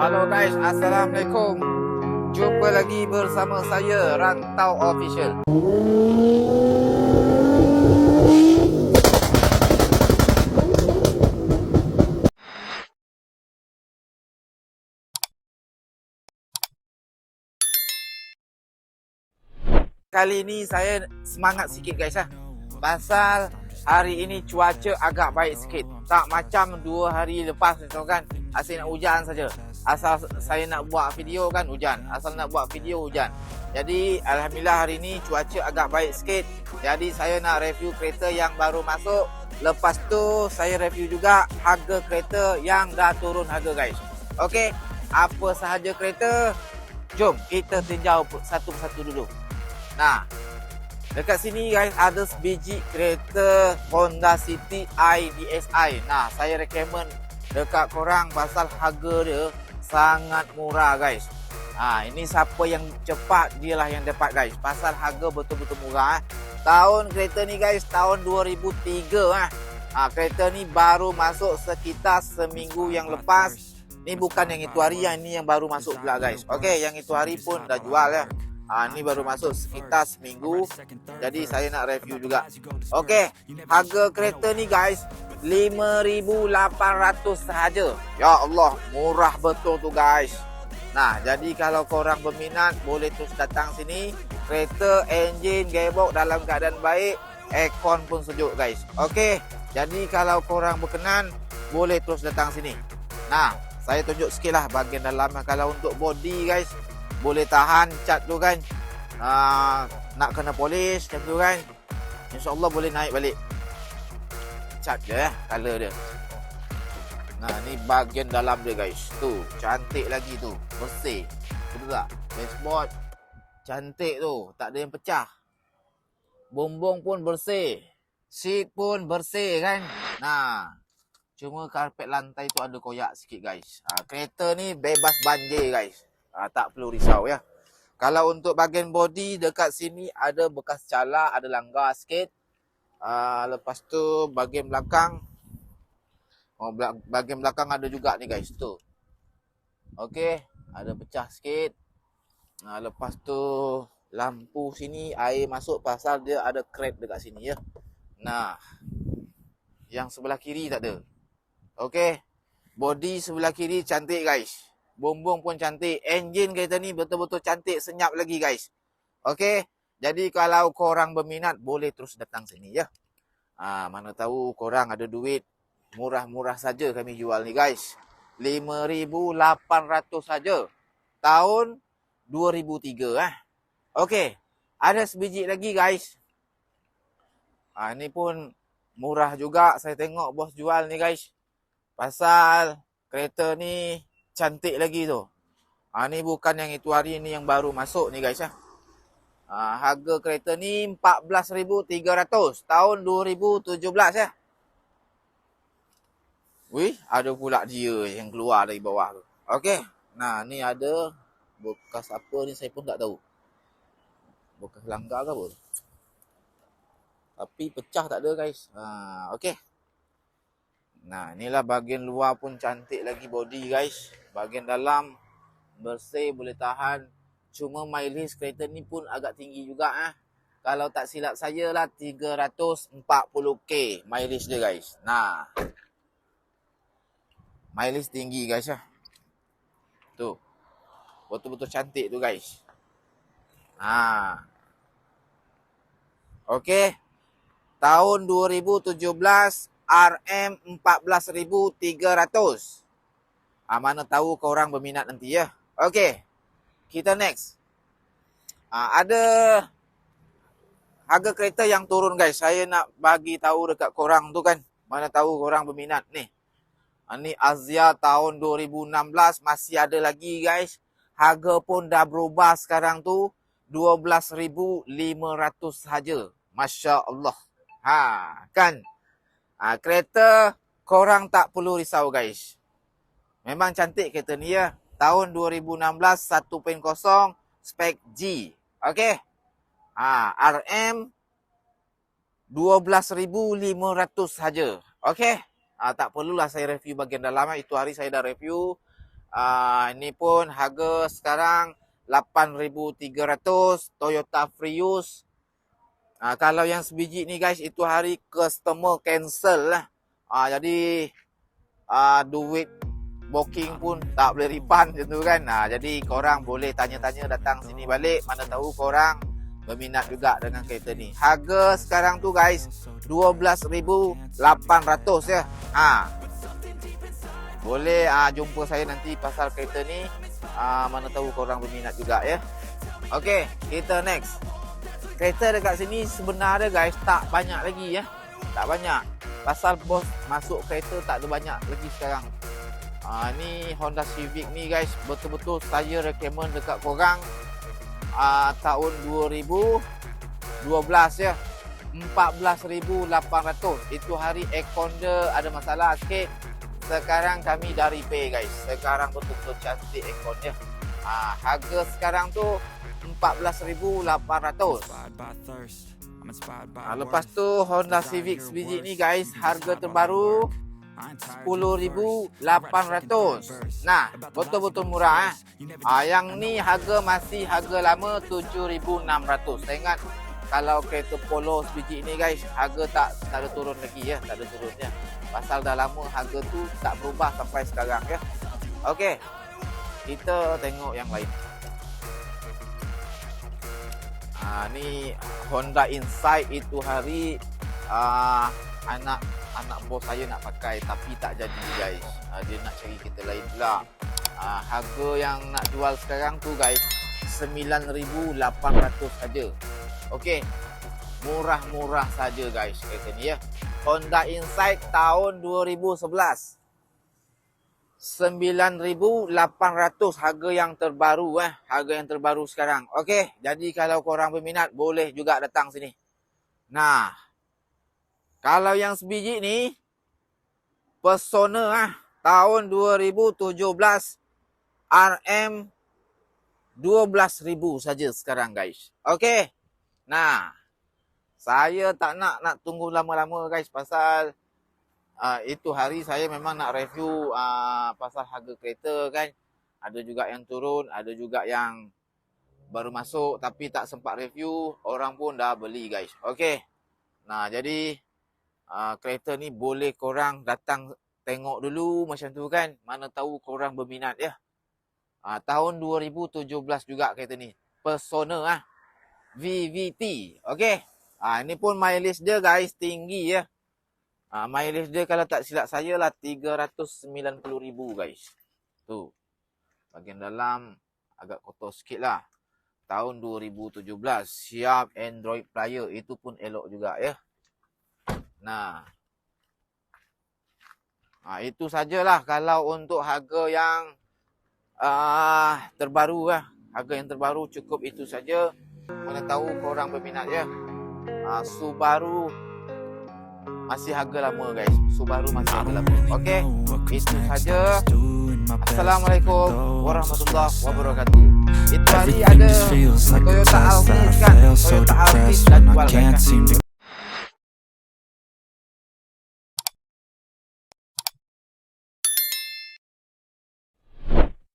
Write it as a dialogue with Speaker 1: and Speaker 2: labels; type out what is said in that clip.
Speaker 1: Halo guys, Assalamualaikum. Jumpa lagi bersama saya Rantau Official. Kali ni saya semangat sikit guys lah Pasal hari ini cuaca agak baik sikit. Tak macam dua hari lepas tu kan Asyik nak hujan saja Asal saya nak buat video kan hujan. Asal nak buat video hujan. Jadi Alhamdulillah hari ini cuaca agak baik sikit. Jadi saya nak review kereta yang baru masuk. Lepas tu saya review juga harga kereta yang dah turun harga guys. Okey, apa sahaja kereta Jom kita tinjau satu persatu dulu. Nah, dekat sini guys ada sebiji kereta Honda City i DSi. Nah, saya recommend dekat korang pasal harga dia sangat murah guys. Ha, ini siapa yang cepat dialah yang dapat guys. Pasal harga betul-betul murah. Eh. Tahun kereta ni guys tahun 2003 ah. Ha, kereta ni baru masuk sekitar seminggu yang lepas. Ni bukan yang itu hari yang ini yang baru masuk pula guys. Okey, yang itu hari pun dah jual ya. Ha, ni baru masuk sekitar seminggu Jadi saya nak review juga Okey, harga kereta ni guys 5,800 sahaja. Ya Allah, murah betul tu guys. Nah, jadi kalau korang berminat Boleh terus datang sini. Kereta, enjin, gearbox dalam keadaan baik Aircon pun sejuk guys. Okey, jadi kalau korang berkenan Boleh terus datang sini. Nah, saya tunjuk sikit lah bahagian dalam. Kalau untuk body guys boleh tahan cat tu kan. Uh, nak kena polish macam tu kan. Insyaallah boleh naik balik cat dia eh color dia. Nah ni bahagian dalam dia guys. Tu cantik lagi tu. Bersih. Betul tak? Dashboard cantik tu. Tak ada yang pecah. Bumbung pun bersih. Seat pun bersih kan? Nah cuma karpet lantai tu ada koyak sikit guys. Ha, kereta ni bebas banjir guys. Uh, tak perlu risau ya. Kalau untuk bahagian body dekat sini ada bekas cala, ada langgar sikit. Uh, lepas tu bahagian belakang oh bahagian belakang ada juga ni guys tu. Okey, ada pecah sikit. Uh, lepas tu lampu sini air masuk pasal dia ada crack dekat sini ya. Nah. Yang sebelah kiri tak ada. Okey. Body sebelah kiri cantik guys. Bumbung pun cantik. Enjin kereta ni betul-betul cantik. Senyap lagi guys. Okey. Jadi kalau korang berminat boleh terus datang sini ya. Ha, mana tahu korang ada duit. Murah-murah saja kami jual ni guys. 5,800 saja. Tahun 2003 eh. Okey. Ada sebiji lagi guys. Ha, ni pun murah juga. Saya tengok bos jual ni guys. Pasal kereta ni cantik lagi tu. Ha, ni bukan yang itu hari ni yang baru masuk ni guys ya. Ha, harga kereta ni 14,300 tahun 2017 ya. Wih, ada pula dia yang keluar dari bawah tu. Okey. Nah, ni ada bekas apa ni saya pun tak tahu. Bekas langgar ke apa? Tapi pecah tak ada guys. Ha, okey. Nah, inilah bahagian luar pun cantik lagi body guys bahagian dalam bersih boleh tahan cuma mileage kereta ni pun agak tinggi juga ah. Kalau tak silap saya lah 340k mileage dia guys. Nah. Mileage tinggi guys ah. Tu betul-betul cantik tu guys. Ha okey. Tahun 2017 RM 14300 Ha, mana tahu orang berminat nanti ya. Okey. Kita next. Ha, ada harga kereta yang turun guys. Saya nak bagi tahu dekat korang tu kan. Mana tahu korang berminat ni. Ha, ni Azia tahun 2016 masih ada lagi guys. Harga pun dah berubah sekarang tu 12,500 saja. Masya Allah. Ha, kan? Ha, kereta korang tak perlu risau guys. Memang cantik kereta ni ya. Tahun 2016 1.0 spek G. Okey. Ha, RM 12,500 saja. Okey. Ha, tak perlulah saya review bahagian dalam. Itu hari saya dah review. Ah ini pun harga sekarang 8300 Toyota Prius. Ah kalau yang sebiji ni guys itu hari customer cancel lah. Ah jadi ah duit booking pun tak boleh refund macam tu kan. Ah jadi korang boleh tanya-tanya datang sini balik mana tahu korang berminat juga dengan kereta ni. Harga sekarang tu guys 12800 ya. Ha. Boleh ah jumpa saya nanti pasal kereta ni. Ah mana tahu korang berminat juga ya. Okey, kita next. Kereta dekat sini sebenarnya guys tak banyak lagi ya. Tak banyak. Pasal bos masuk kereta tak ada banyak lagi sekarang. Ah ni Honda Civic ni guys betul-betul saya recommend dekat korang. Uh, tahun 2012 ya. 14,800 itu hari aircon ada masalah sikit. Sekarang kami dah repair guys. Sekarang betul-betul cantik aircon dia. Uh, harga sekarang tu 14,800 uh, lepas tu Honda Civic sebiji ni guys harga terbaru 10,800 Nah betul-betul murah eh. Ah, yang ni harga masih harga lama 7,600 Saya ingat kalau kereta Polo sebiji ni guys Harga tak tak ada turun lagi ya? Tak ada turun ya Pasal dah lama harga tu tak berubah sampai sekarang ya? Okey Kita tengok yang lain. Ah, ni Honda Insight itu hari ah, anak anak bos saya nak pakai tapi tak jadi guys. Uh, dia nak cari kita lain pula. Uh, harga yang nak jual sekarang tu guys 9800 saja. Okey. Murah-murah saja guys kereta ni ya. Honda Insight tahun 2011. 9800 harga yang terbaru eh harga yang terbaru sekarang okey jadi kalau korang berminat boleh juga datang sini nah kalau yang sebiji ni Persona ah tahun 2017 RM 12,000 saja sekarang guys. Okey. Nah, saya tak nak nak tunggu lama-lama guys pasal uh, itu hari saya memang nak review uh, pasal harga kereta kan. Ada juga yang turun, ada juga yang baru masuk tapi tak sempat review, orang pun dah beli guys. Okey. Nah, jadi uh, kereta ni boleh korang datang tengok dulu macam tu kan. Mana tahu korang berminat ya. Uh, tahun 2017 juga kereta ni. Persona ah. VVT. Okey. Ah uh, ini pun mileage dia guys tinggi ya. Ah uh, mileage dia kalau tak silap saya lah 390,000 guys. Tu. Bahagian dalam agak kotor sikit lah. Tahun 2017 siap Android player itu pun elok juga ya. Nah. Ha, itu sajalah kalau untuk harga yang uh, terbaru lah. Harga yang terbaru cukup itu saja. Mana tahu korang berminat ya. Uh, Subaru masih harga lama guys. Subaru masih harga lama. Okey. Itu saja. Assalamualaikum warahmatullahi wabarakatuh. Itu hari ada Toyota Alphard kan. Toyota Alphard dan jual guys.